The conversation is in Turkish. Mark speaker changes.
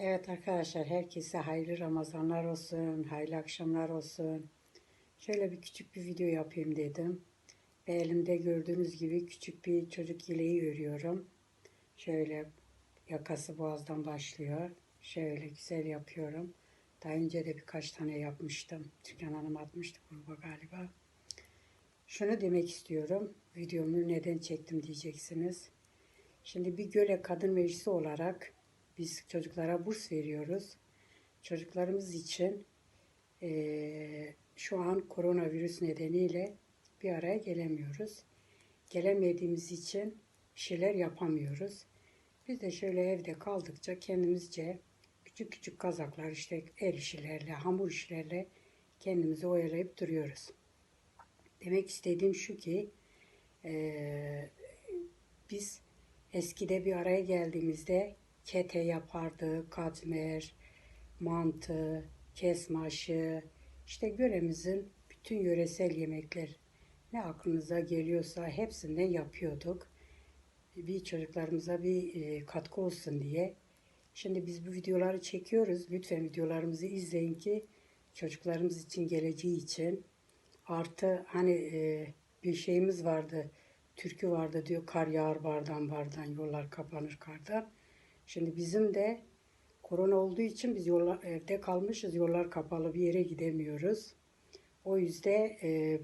Speaker 1: Evet arkadaşlar herkese hayırlı Ramazanlar olsun, hayırlı akşamlar olsun. Şöyle bir küçük bir video yapayım dedim. Ve elimde gördüğünüz gibi küçük bir çocuk yeleği örüyorum. Şöyle yakası boğazdan başlıyor. Şöyle güzel yapıyorum. Daha önce de birkaç tane yapmıştım. Türkan Hanım atmıştı gruba galiba. Şunu demek istiyorum. Videomu neden çektim diyeceksiniz. Şimdi bir göle kadın meclisi olarak biz çocuklara burs veriyoruz. Çocuklarımız için eee, şu an koronavirüs nedeniyle bir araya gelemiyoruz. Gelemediğimiz için şeyler yapamıyoruz. Biz de şöyle evde kaldıkça kendimizce küçük küçük kazaklar işte el işlerle, hamur işlerle kendimizi oyalayıp duruyoruz. Demek istediğim şu ki eee, biz eskide bir araya geldiğimizde kete yapardık, katmer, mantı, kesmaşı, işte yöremizin bütün yöresel yemekler ne aklınıza geliyorsa hepsinden yapıyorduk. Bir çocuklarımıza bir e, katkı olsun diye. Şimdi biz bu videoları çekiyoruz. Lütfen videolarımızı izleyin ki çocuklarımız için geleceği için Artı hani e, bir şeyimiz vardı. Türkü vardı diyor kar yağar bardan bardan yollar kapanır kardan. Şimdi bizim de korona olduğu için biz yollar, evde kalmışız. Yollar kapalı bir yere gidemiyoruz. O yüzden e,